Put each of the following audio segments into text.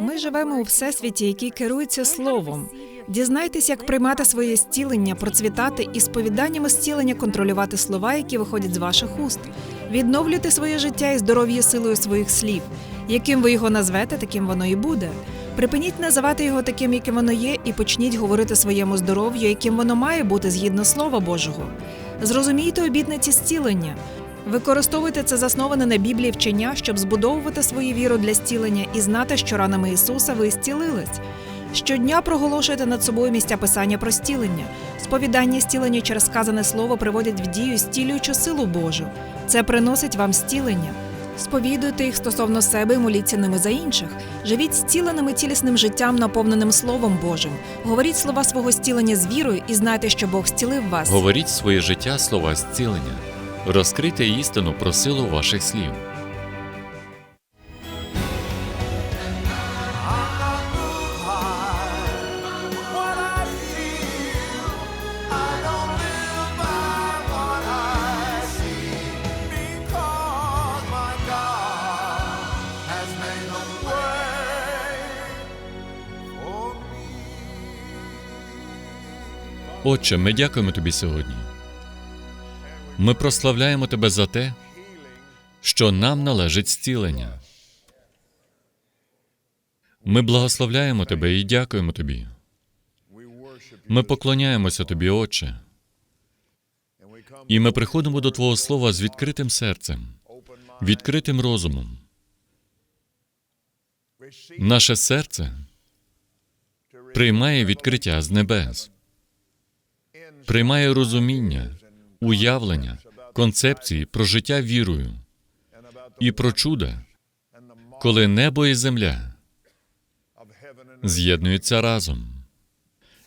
Ми живемо у всесвіті, який керується словом. Дізнайтесь, як приймати своє зцілення, процвітати і сповіданнями зцілення контролювати слова, які виходять з ваших уст. Відновлюйте своє життя і здоров'я силою своїх слів. Яким ви його назвете, таким воно і буде. Припиніть називати його таким, яким воно є, і почніть говорити своєму здоров'ю, яким воно має бути згідно Слова Божого. Зрозумійте обітниці зцілення. Використовуйте це засноване на Біблії вчення, щоб збудовувати свою віру для зцілення і знати, що ранами Ісуса ви зцілились. Щодня проголошуйте над собою місця писання про зцілення. Сповідання зцілення через сказане слово приводять в дію зцілюючу силу Божу. Це приносить вам зцілення. Сповідуйте їх стосовно себе і моліться ними за інших. Живіть зціленим і цілісним життям, наповненим Словом Божим. Говоріть слова свого зцілення з вірою і знайте, що Бог зцілив вас. Говоріть своє життя слова зцілення. Розкрийте істину про силу ваших слів. Отче, ми дякуємо тобі сьогодні. Ми прославляємо тебе за те, що нам належить зцілення. Ми благословляємо тебе і дякуємо тобі. Ми поклоняємося тобі, Отче. І ми приходимо до Твого Слова з відкритим серцем, відкритим розумом. Наше серце приймає відкриття з небес, приймає розуміння, уявлення, концепції про життя вірою і про чуда, коли небо і земля з'єднуються разом.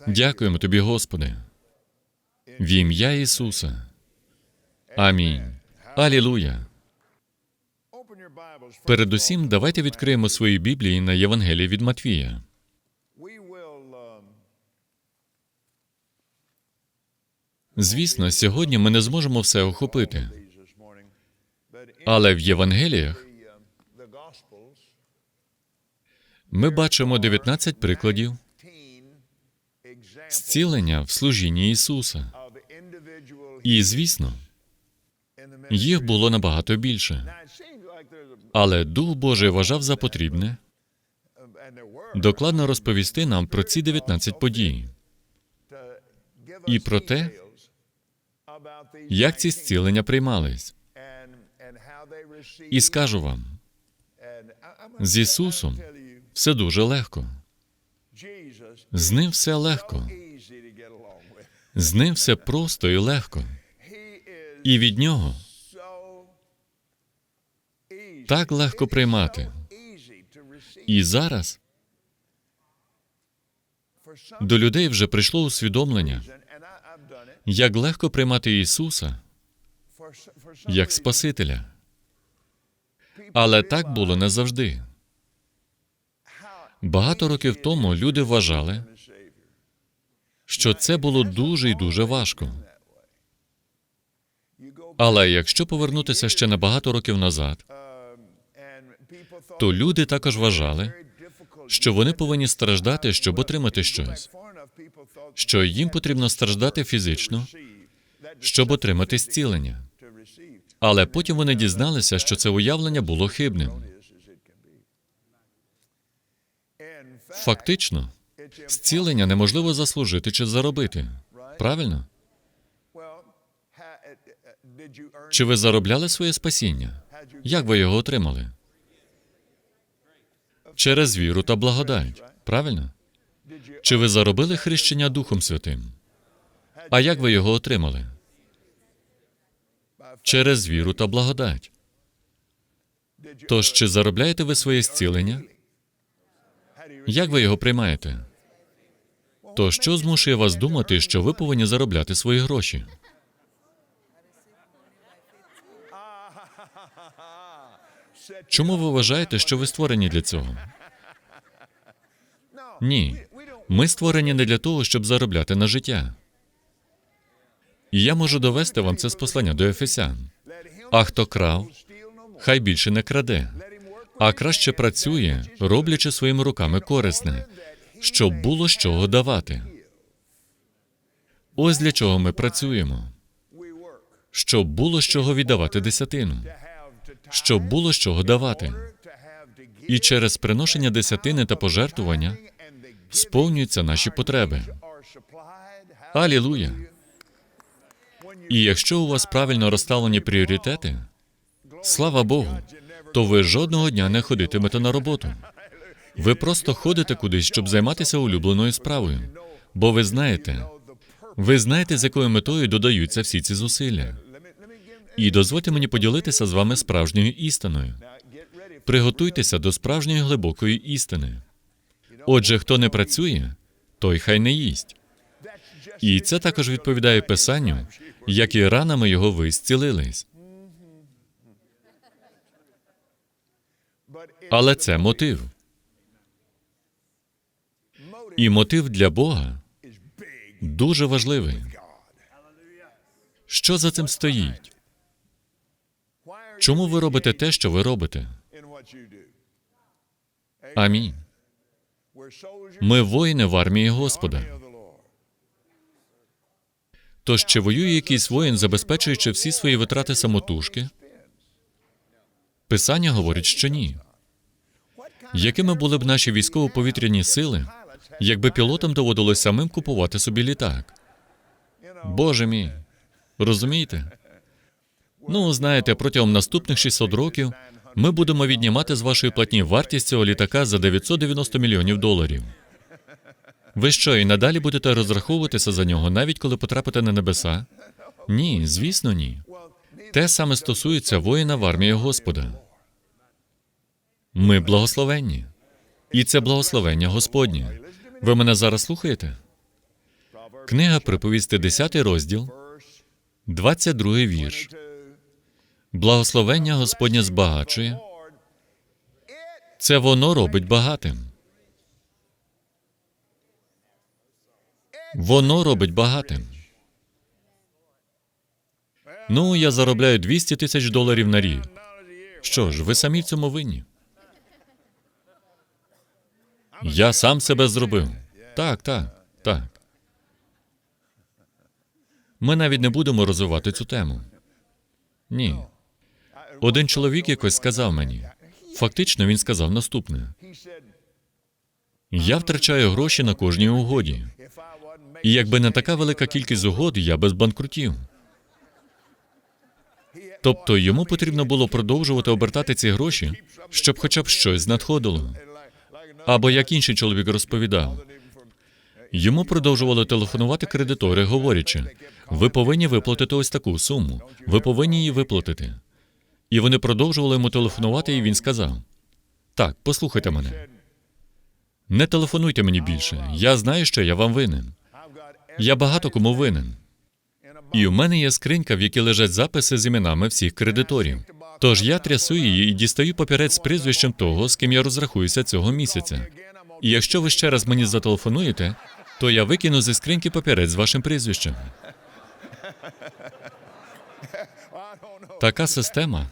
Дякуємо тобі, Господи. В ім'я Ісуса. Амінь. Алілуя. Передусім, давайте відкриємо свої Біблії на Євангелії від Матвія. Звісно, сьогодні ми не зможемо все охопити, але в Євангеліях ми бачимо 19 прикладів зцілення в служінні Ісуса. І, звісно, їх було набагато більше. Але Дух Божий вважав за потрібне докладно розповісти нам про ці 19 подій і про те, як ці зцілення приймались. І скажу вам, з Ісусом все дуже легко. З ним все легко. З ним все просто і легко. І від нього так легко приймати. І зараз до людей вже прийшло усвідомлення, як легко приймати Ісуса як Спасителя. Але так було не завжди. Багато років тому люди вважали, що це було дуже і дуже важко. Але якщо повернутися ще на багато років назад, то люди також вважали, що вони повинні страждати, щоб отримати щось, що їм потрібно страждати фізично, щоб отримати зцілення. Але потім вони дізналися, що це уявлення було хибним. Фактично, зцілення неможливо заслужити чи заробити. Правильно? Чи ви заробляли своє спасіння? Як ви його отримали? Через віру та благодать. Правильно? Чи ви заробили хрещення Духом Святим? А як ви його отримали? Через віру та благодать. Тож, чи заробляєте ви своє зцілення? Як ви його приймаєте? То що змушує вас думати, що ви повинні заробляти свої гроші? Чому ви вважаєте, що ви створені для цього? Ні. Ми створені не для того, щоб заробляти на життя. І я можу довести вам це з послання до Ефесян. А хто крав, хай більше не краде, а краще працює, роблячи своїми руками корисне, щоб було з чого давати. Ось для чого ми працюємо, щоб було з чого віддавати десятину, щоб було з чого давати. І через приношення десятини та пожертвування сповнюються наші потреби. Алілуя! І якщо у вас правильно розставлені пріоритети, слава Богу, то ви жодного дня не ходитимете на роботу. Ви просто ходите кудись, щоб займатися улюбленою справою. Бо ви знаєте, ви знаєте, з якою метою додаються всі ці зусилля. І дозвольте мені поділитися з вами справжньою істиною. Приготуйтеся до справжньої глибокої істини. Отже, хто не працює, той хай не їсть. І це також відповідає Писанню, як і ранами його ви зцілились. Але це мотив. І мотив для Бога дуже важливий. Що за цим стоїть? Чому ви робите те, що ви робите? Амінь. Ми воїни в армії Господа. Тож чи воює якийсь воїн, забезпечуючи всі свої витрати самотужки? Писання говорить, що ні. Якими були б наші військово-повітряні сили, якби пілотам доводилось самим купувати собі літак? Боже мій, розумієте? Ну, знаєте, протягом наступних 600 років ми будемо віднімати з вашої платні вартість цього літака за 990 мільйонів доларів. Ви що, і надалі будете розраховуватися за нього, навіть коли потрапите на небеса? Ні, звісно, ні. Те саме стосується воїна в армії Господа. Ми благословенні. І це благословення Господнє. Ви мене зараз слухаєте? Книга приповісти 10 розділ, 22 вірш. Благословення Господнє збагачує. Це воно робить багатим. Воно робить багатим. Ну, я заробляю 200 тисяч доларів на рік. Що ж, ви самі в цьому винні. Я сам себе зробив. Так, так, так. Ми навіть не будемо розвивати цю тему. Ні. Один чоловік якось сказав мені. Фактично, він сказав наступне: я втрачаю гроші на кожній угоді. І якби не така велика кількість угод, я без банкрутів. Тобто йому потрібно було продовжувати обертати ці гроші, щоб хоча б щось надходило. Або як інший чоловік розповідав, йому продовжували телефонувати кредитори, говорячи: ви повинні виплатити ось таку суму, ви повинні її виплатити. І вони продовжували йому телефонувати, і він сказав: Так, послухайте мене. Не телефонуйте мені більше. Я знаю, що я вам винен. Я багато кому винен. І у мене є скринька, в якій лежать записи з іменами всіх кредиторів. Тож я трясу її і дістаю папірець з прізвищем того, з ким я розрахуюся цього місяця. І якщо ви ще раз мені зателефонуєте, то я викину зі скриньки папірець з вашим прізвищем. Така система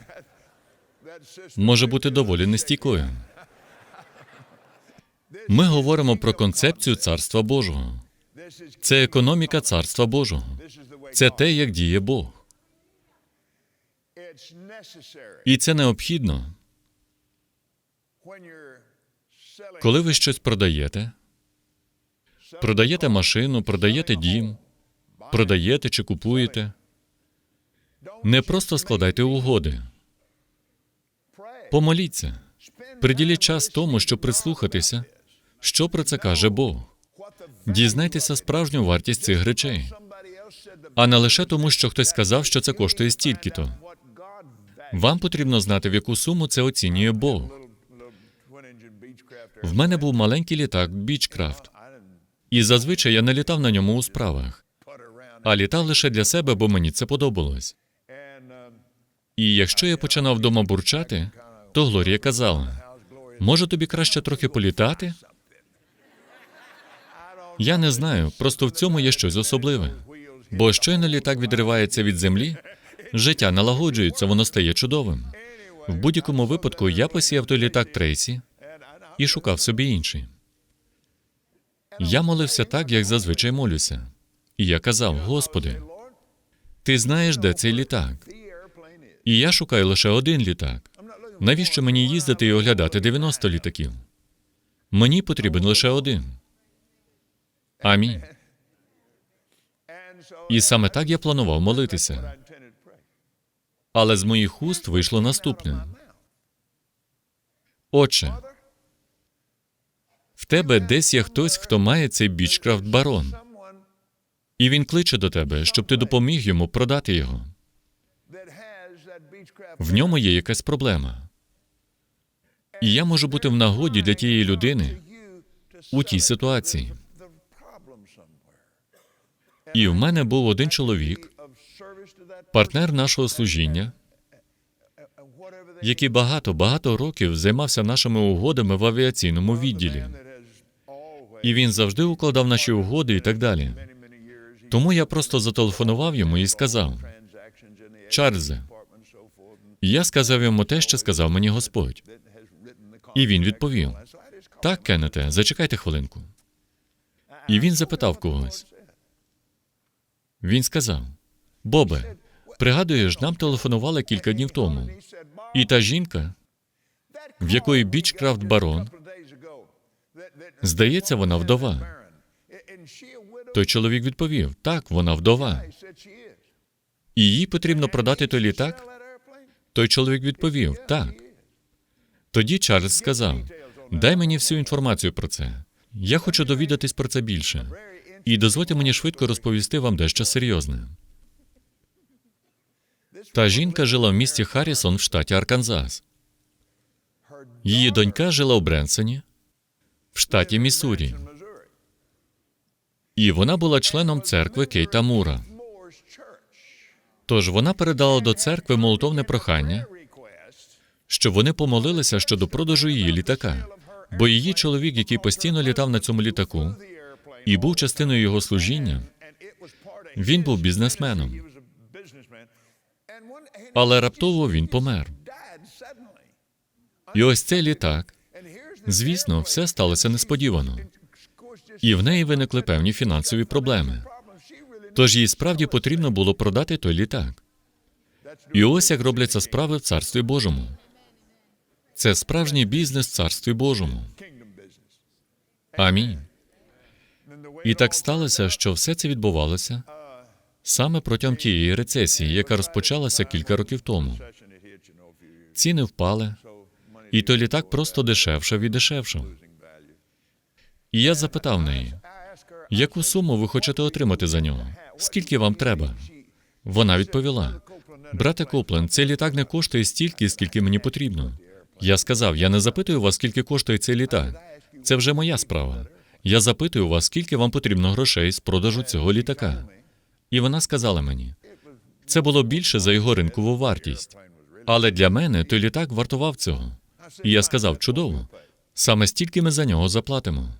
може бути доволі нестійкою. Ми говоримо про концепцію царства Божого. Це економіка царства Божого. Це те, як діє Бог. І це необхідно, коли ви щось продаєте. Продаєте машину, продаєте дім, продаєте чи купуєте. Не просто складайте угоди. Помоліться. Приділіть час тому, щоб прислухатися, що про це каже Бог. Дізнайтеся справжню вартість цих речей, а не лише тому, що хтось сказав, що це коштує стільки-то. Вам потрібно знати, в яку суму це оцінює Бог. В мене був маленький літак didn't і зазвичай я не літав на ньому у справах, а літав лише для себе, бо мені це подобалось. І якщо я починав вдома бурчати, то Глорія казала: може тобі краще трохи політати? Я не знаю, просто в цьому є щось особливе. Бо щойно літак відривається від землі, життя налагоджується, воно стає чудовим. В будь-якому випадку я посіяв той літак Трейсі і шукав собі інший. Я молився так, як зазвичай молюся. І я казав: Господи, ти знаєш, де цей літак? І я шукаю лише один літак. Навіщо мені їздити і оглядати 90 літаків? Мені потрібен лише один. Амінь. І саме так я планував молитися. Але з моїх уст вийшло наступне. Отче, в тебе десь є хтось, хто має цей бічкрафт барон, і він кличе до тебе, щоб ти допоміг йому продати його. В ньому є якась проблема. І я можу бути в нагоді для тієї людини у тій ситуації. І в мене був один чоловік, партнер нашого служіння, який багато-багато років займався нашими угодами в авіаційному відділі. І він завжди укладав наші угоди і так далі. Тому я просто зателефонував йому і сказав: Чарльзе, я сказав йому те, що сказав мені Господь. І він відповів: Так, Кеннете, зачекайте хвилинку. І він запитав когось. Він сказав: Бобе, пригадуєш, нам телефонували кілька днів тому. І та жінка, в якої бічкрафт барон, здається, вона вдова. Той чоловік відповів: Так, вона вдова. І їй потрібно продати той літак. Той чоловік відповів: Так. Тоді Чарльз сказав: Дай мені всю інформацію про це. Я хочу довідатись про це більше. І дозвольте мені швидко розповісти вам дещо серйозне. Та жінка жила в місті Харрісон в штаті Арканзас. Її донька жила у Бренсоні, в штаті Міссурі. І вона була членом церкви Кейта Мура. Тож вона передала до церкви молитовне прохання, щоб вони помолилися щодо продажу її літака, бо її чоловік, який постійно літав на цьому літаку, і був частиною його служіння, він був бізнесменом. Але раптово він помер. І ось цей літак, звісно, все сталося несподівано, і в неї виникли певні фінансові проблеми. Тож їй справді потрібно було продати той літак. І ось як робляться справи в Царстві Божому. Це справжній бізнес в Царстві Божому. Амінь. І так сталося, що все це відбувалося саме протягом тієї рецесії, яка розпочалася кілька років тому. Ціни впали, і той літак просто дешевшав і дешевшав. І я запитав неї, яку суму ви хочете отримати за нього? Скільки вам треба? Вона відповіла: Брате Коплен, цей літак не коштує стільки, скільки мені потрібно. Я сказав: я не запитую вас, скільки коштує цей літак. Це вже моя справа. Я запитую вас, скільки вам потрібно грошей з продажу цього літака. І вона сказала мені: це було більше за його ринкову вартість. Але для мене той літак вартував цього. І я сказав: чудово, саме стільки ми за нього заплатимо.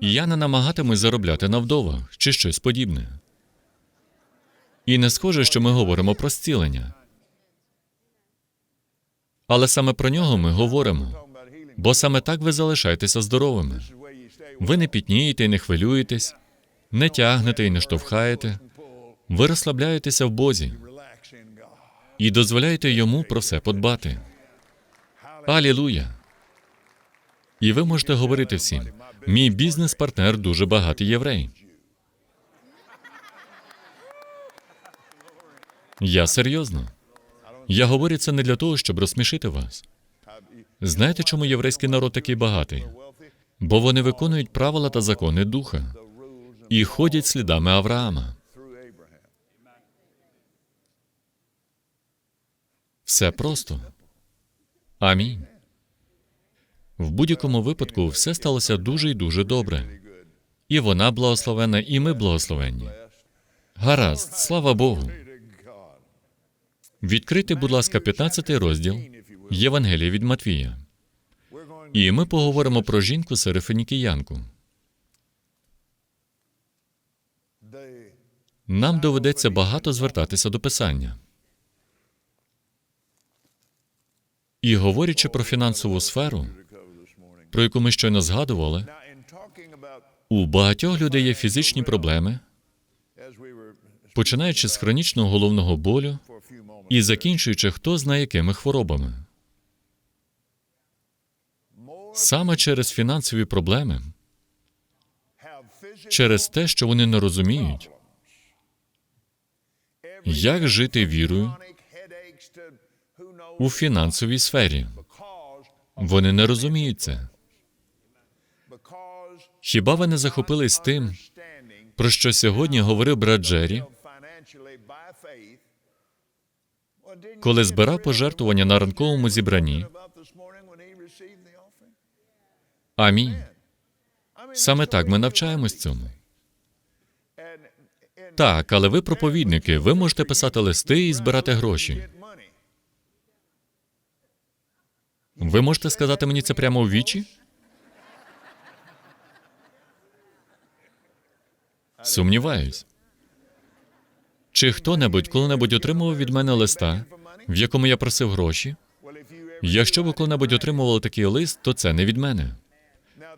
Я не намагатимусь заробляти на вдовах чи щось подібне. І не схоже, що ми говоримо про зцілення. Але саме про нього ми говоримо, бо саме так ви залишаєтеся здоровими. Ви не пітнієте і не хвилюєтесь, не тягнете і не штовхаєте. Ви розслабляєтеся в Бозі і дозволяєте йому про все подбати. Алілуя! І ви можете говорити всім: мій бізнес-партнер дуже багатий єврей. Я серйозно. Я говорю це не для того, щоб розсмішити вас. Знаєте, чому єврейський народ такий багатий? Бо вони виконують правила та закони духа і ходять слідами Авраама. Все просто. Амінь. В будь-якому випадку все сталося дуже і дуже добре. І вона благословена, і ми благословенні. Гаразд, слава Богу. Відкрийте, будь ласка, 15 розділ Євангелія від Матвія. І ми поговоримо про жінку Серефенікіянку. Нам доведеться багато звертатися до писання. І говорячи про фінансову сферу, про яку ми щойно згадували, у багатьох людей є фізичні проблеми, починаючи з хронічного головного болю і закінчуючи хто знає якими хворобами. Саме через фінансові проблеми, через те, що вони не розуміють, як жити вірою у фінансовій сфері. Вони не розуміють це. Хіба ви не захопились тим, про що сьогодні говорив брат Джері, коли збирав пожертвування на ранковому зібранні? Амінь. Саме так ми навчаємось цьому. Так, але ви проповідники, ви можете писати листи і збирати гроші. Ви можете сказати мені це прямо у вічі? Сумніваюсь. Чи хто-небудь коли-небудь отримував від мене листа, в якому я просив гроші? Якщо ви коли-небудь отримували такий лист, то це не від мене.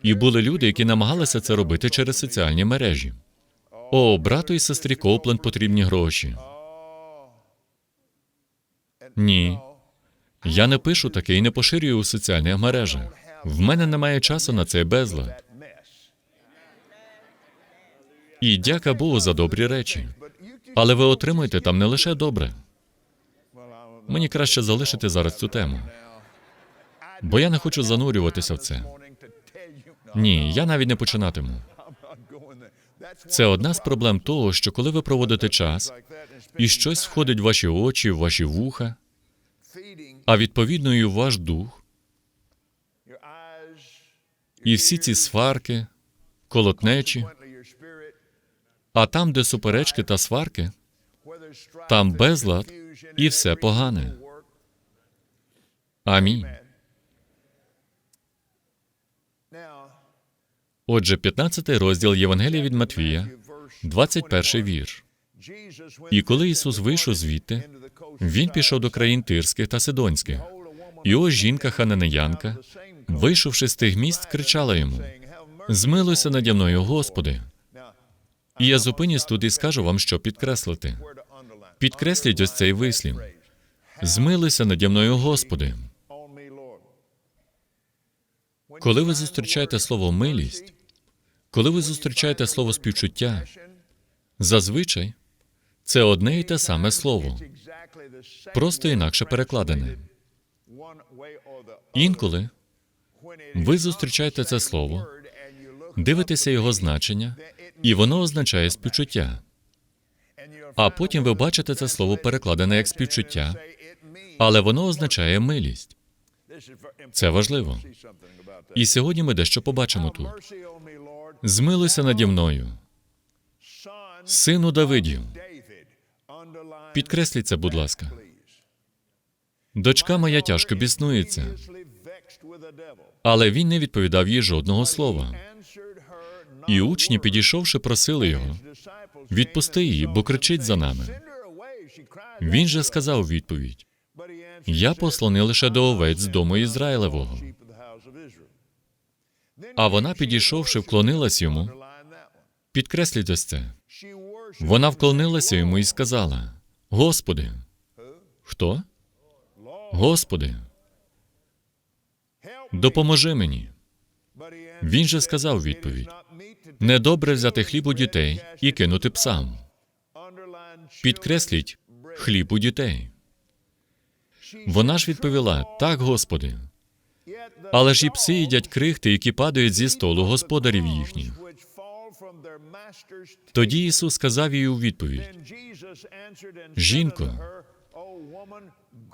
І були люди, які намагалися це робити через соціальні мережі. О, брату і сестрі Копленд потрібні гроші. Ні. Я не пишу таке і не поширюю у соціальних мережах. В мене немає часу на цей безлад. І дяка Богу за добрі речі. Але ви отримуєте там не лише добре. Мені краще залишити зараз цю тему, бо я не хочу занурюватися в це. Ні, я навіть не починатиму. Це одна з проблем того, що коли ви проводите час, і щось входить в ваші очі, в ваші вуха, а відповідно і в ваш дух, і всі ці сварки, колотнечі, а там, де суперечки та сварки, там безлад і все погане. Амінь. Отже, 15 розділ Євангелія від Матвія, Matthew, verse 21 вірш. І коли Ісус вийшов звідти, Він пішов до країн Тирських та Сидонських. І ось жінка хананеянка, вийшовши з тих міст, кричала йому: Змилуйся наді мною, Господи. І я зупинюсь тут і скажу вам, що підкреслити. Підкресліть ось цей вислів. Змилуйся наді мною, Господи. Коли ви зустрічаєте слово милість, коли ви зустрічаєте слово співчуття, зазвичай це одне і те саме слово, просто інакше перекладене. Інколи ви зустрічаєте це слово, дивитеся його значення, і воно означає співчуття. А потім ви бачите це слово перекладене як співчуття, але воно означає милість. Це важливо. І сьогодні ми дещо побачимо тут. Змилуйся наді мною, сину Давидів. Підкресліть це, будь ласка. Дочка моя тяжко біснується, але він не відповідав їй жодного слова. І учні, підійшовши, просили його: відпусти її, бо кричить за нами. Він же сказав відповідь: Я посланий лише до овець дому Ізраїлевого. А вона, підійшовши, вклонилась йому. Підкресліть ось це. Вона вклонилася йому і сказала: Господи, хто? Господи, допоможи мені. Він же сказав відповідь: недобре взяти хліб у дітей і кинути псам. Підкресліть хліб у дітей. Вона ж відповіла: Так, Господи. Але ж і пси їдять крихти, які падають зі столу господарів їхніх. Тоді Ісус сказав їй у відповідь: Жінко,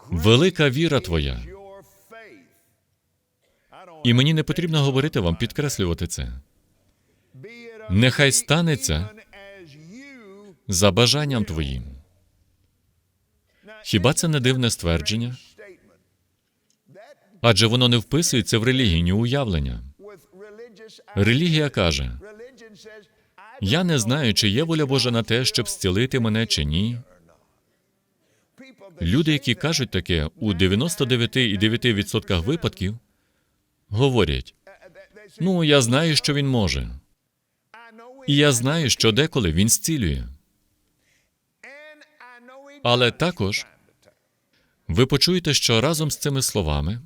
велика віра твоя. І мені не потрібно говорити вам, підкреслювати це. Нехай станеться за бажанням твоїм. Хіба це не дивне ствердження? Адже воно не вписується в релігійні уявлення. Релігія каже: Я не знаю, чи є воля Божа на те, щоб зцілити мене чи ні. Люди, які кажуть таке, у 99,9% випадків говорять: ну, я знаю, що він може. І я знаю, що деколи він зцілює. Але також ви почуєте, що разом з цими словами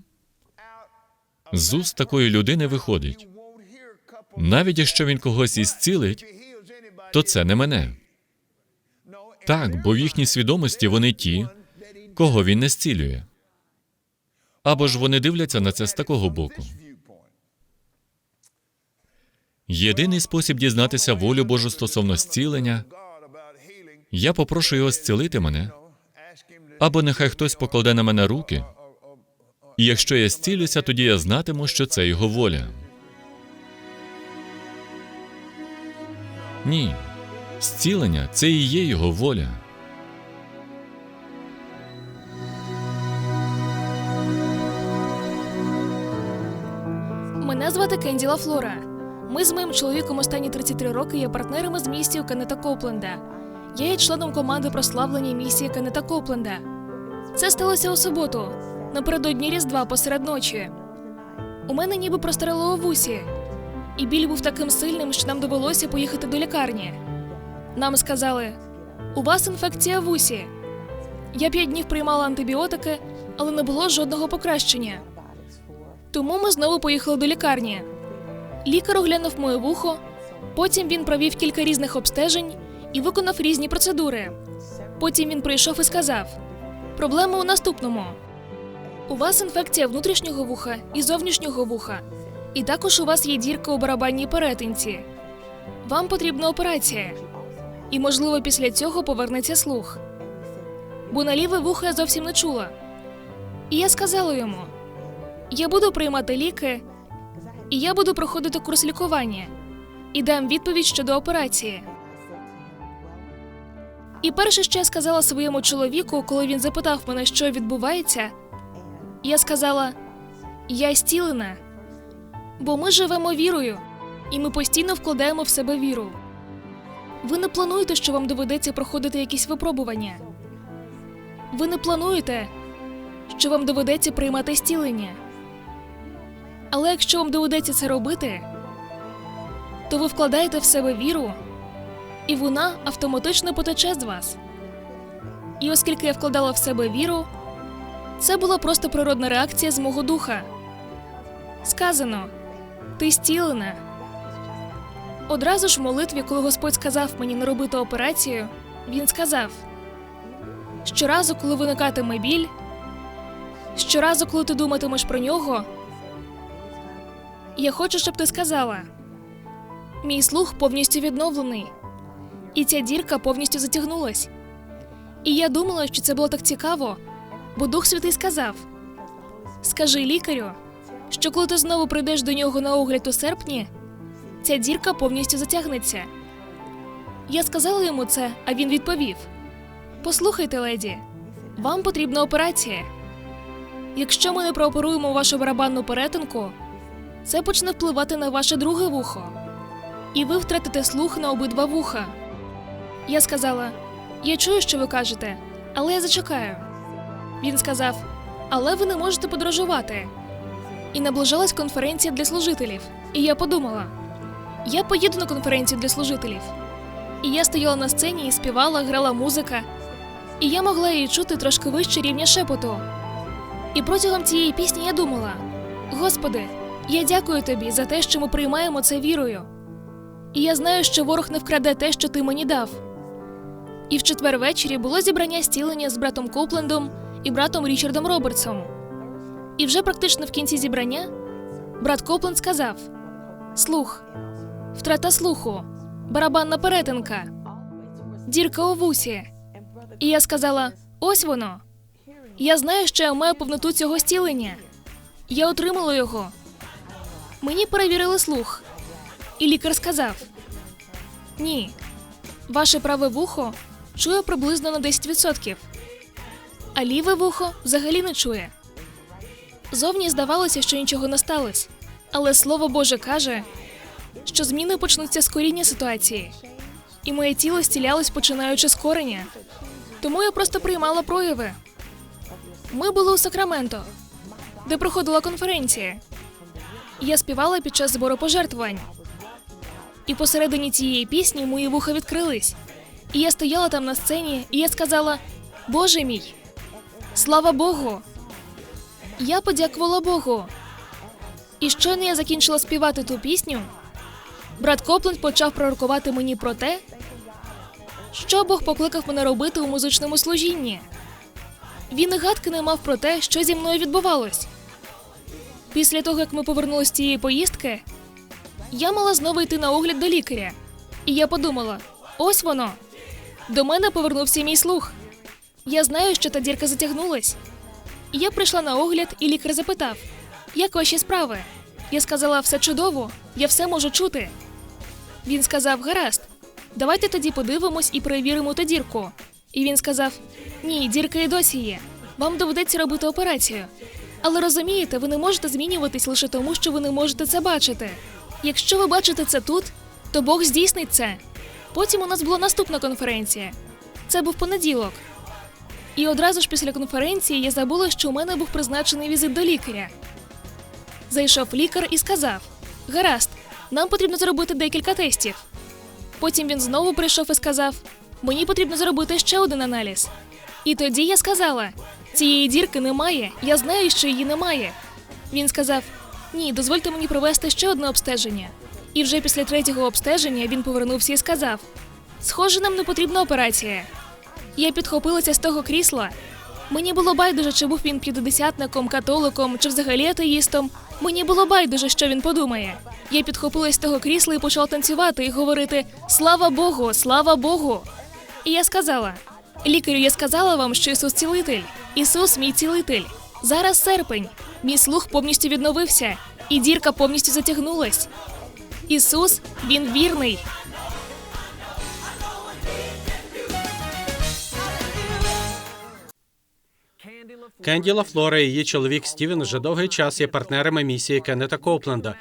з уст такої людини виходить, навіть якщо він когось і зцілить, то це не мене. Так, бо в їхній свідомості вони ті, кого він не зцілює. Або ж вони дивляться на це з такого боку. Єдиний спосіб дізнатися волю Божу стосовно зцілення, я попрошу його зцілити мене, або нехай хтось покладе на мене руки, і якщо я зцілюся, тоді я знатиму, що це його воля. Ні. Зцілення це і є його воля. Мене звати Кенділа Флора. Ми з моїм чоловіком останні 33 роки є партнерами з місією Кеннета Копленда. Я є членом команди прославлення місії Кеннета Копленда. Це сталося у суботу, напередодні Різдва посеред ночі. У мене ніби прострелило вусі, і біль був таким сильним, що нам довелося поїхати до лікарні. Нам сказали: у вас інфекція вусі. Я п'ять днів приймала антибіотики, але не було жодного покращення. Тому ми знову поїхали до лікарні. Лікар оглянув моє вухо, потім він провів кілька різних обстежень і виконав різні процедури. Потім він прийшов і сказав: проблема у наступному: у вас інфекція внутрішнього вуха і зовнішнього вуха, і також у вас є дірка у барабанній перетинці. Вам потрібна операція, і, можливо, після цього повернеться слух. Бо на ліве вухо я зовсім не чула. І я сказала йому: я буду приймати ліки, і я буду проходити курс лікування і дам відповідь щодо операції. І перше, що я сказала своєму чоловіку, коли він запитав мене, що відбувається, я сказала: я зцілена, бо ми живемо вірою, і ми постійно вкладаємо в себе віру. Ви не плануєте, що вам доведеться проходити якісь випробування. Ви не плануєте, що вам доведеться приймати зцілення. Але якщо вам доведеться це робити, то ви вкладаєте в себе віру, і вона автоматично потече з вас. І оскільки я вкладала в себе віру, це була просто природна реакція з мого духа. Сказано ти зцілена. Одразу ж в молитві, коли Господь сказав мені не робити операцію, він сказав: щоразу, коли виникатиме біль, щоразу, коли ти думатимеш про нього. Я хочу, щоб ти сказала: мій слух повністю відновлений, і ця дірка повністю затягнулась. І я думала, що це було так цікаво, бо Дух Святий сказав: Скажи лікарю, що коли ти знову прийдеш до нього на огляд у серпні, ця дірка повністю затягнеться. Я сказала йому це, а він відповів: Послухайте, леді, вам потрібна операція. Якщо ми не прооперуємо вашу барабанну перетинку, це почне впливати на ваше друге вухо, і ви втратите слух на обидва вуха. Я сказала: Я чую, що ви кажете, але я зачекаю. Він сказав: Але ви не можете подорожувати. І наближалась конференція для служителів. І я подумала: я поїду на конференцію для служителів. І я стояла на сцені і співала, грала музика, і я могла її чути трошки вище рівня шепоту. І протягом цієї пісні я думала: Господи, я дякую тобі за те, що ми приймаємо це вірою. І я знаю, що ворог не вкраде те, що ти мені дав. І в четвер ввечері було зібрання зцілення з братом Коплендом і братом Річардом Робертсом. І вже практично в кінці зібрання брат Копленд сказав: Слух, втрата слуху, барабанна перетинка, дірка у вусі. І я сказала: ось воно. Я знаю, що я маю повноту цього зцілення. Я отримала його. Мені перевірили слух, і лікар сказав: Ні, ваше праве вухо чує приблизно на 10%, а ліве вухо взагалі не чує. Зовні здавалося, що нічого не сталося, але слово Боже каже, що зміни почнуться з коріння ситуації, і моє тіло зцілялось починаючи з кореня. Тому я просто приймала прояви. Ми були у Сакраменто, де проходила конференція. Я співала під час збору пожертвувань. І посередині цієї пісні мої вуха відкрились. І я стояла там на сцені, і я сказала: Боже мій, слава Богу! Я подякувала Богу. І щойно я закінчила співати ту пісню, брат Копленд почав пророкувати мені про те, що Бог покликав мене робити у музичному служінні. Він і гадки не мав про те, що зі мною відбувалось. Після того, як ми повернулися з цієї поїздки, я мала знову йти на огляд до лікаря. І я подумала: ось воно. До мене повернувся мій слух. Я знаю, що та дірка затягнулась. Я прийшла на огляд, і лікар запитав: Як ваші справи? Я сказала, все чудово, я все можу чути. Він сказав: Гаразд, давайте тоді подивимось і перевіримо ту дірку. І він сказав: Ні, дірка і досі є. Вам доведеться робити операцію. Але розумієте, ви не можете змінюватись лише тому, що ви не можете це бачити. Якщо ви бачите це тут, то Бог здійснить це. Потім у нас була наступна конференція. Це був понеділок. І одразу ж після конференції я забула, що у мене був призначений візит до лікаря. Зайшов лікар і сказав: Гаразд, нам потрібно зробити декілька тестів. Потім він знову прийшов і сказав: Мені потрібно зробити ще один аналіз. І тоді я сказала: цієї дірки немає, я знаю, що її немає. Він сказав: Ні, дозвольте мені провести ще одне обстеження. І вже після третього обстеження він повернувся і сказав: Схоже, нам не потрібна операція. Я підхопилася з того крісла. Мені було байдуже, чи був він п'ятидесятником, католиком чи взагалі атеїстом. Мені було байдуже, що він подумає. Я підхопилась з того крісла і почала танцювати і говорити Слава Богу, слава Богу! І я сказала: лікарю, я сказала вам, що Ісус цілитель. Ісус мій цілитель. Зараз серпень. Мій слух повністю відновився, і дірка повністю затягнулась. Ісус, він вірний. Кенділа Флора і її чоловік Стівен вже довгий час є партнерами місії Кеннета Копленда.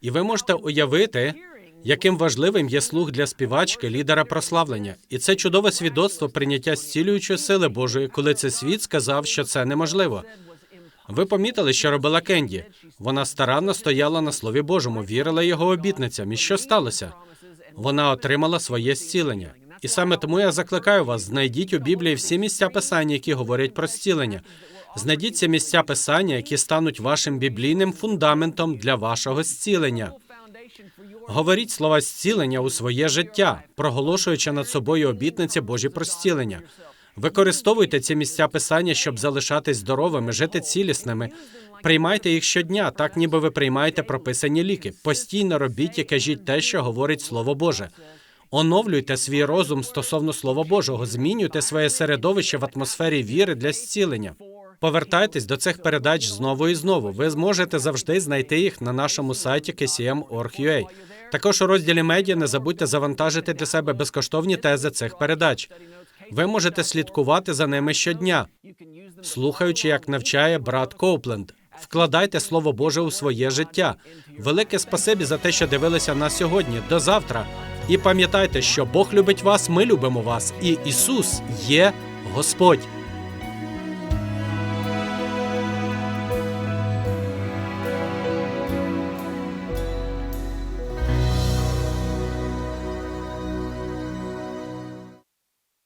І ви можете уявити, яким важливим є слух для співачки, лідера прославлення. І це чудове свідоцтво прийняття зцілюючої сили Божої, коли цей світ сказав, що це неможливо. Ви помітили, що робила Кенді? Вона старанно стояла на слові Божому, вірила його обітницям. І що сталося? Вона отримала своє зцілення. І саме тому я закликаю вас: знайдіть у Біблії всі місця писання, які говорять про зцілення. Знайдіть ці місця писання, які стануть вашим біблійним фундаментом для вашого зцілення. Говоріть слова зцілення у своє життя, проголошуючи над собою обітниці Божі про зцілення. Використовуйте ці місця писання, щоб залишатись здоровими, жити цілісними. Приймайте їх щодня, так ніби ви приймаєте прописані ліки. Постійно робіть і кажіть те, що говорить Слово Боже. Оновлюйте свій розум стосовно Слова Божого, змінюйте своє середовище в атмосфері віри для зцілення. Повертайтесь до цих передач знову і знову. Ви зможете завжди знайти їх на нашому сайті kcm.org.ua. Також у розділі медіа не забудьте завантажити для себе безкоштовні тези цих передач. Ви можете слідкувати за ними щодня, слухаючи, як навчає брат Коупленд. Вкладайте слово Боже у своє життя. Велике спасибі за те, що дивилися нас сьогодні. До завтра. І пам'ятайте, що Бог любить вас, ми любимо вас, і Ісус є Господь.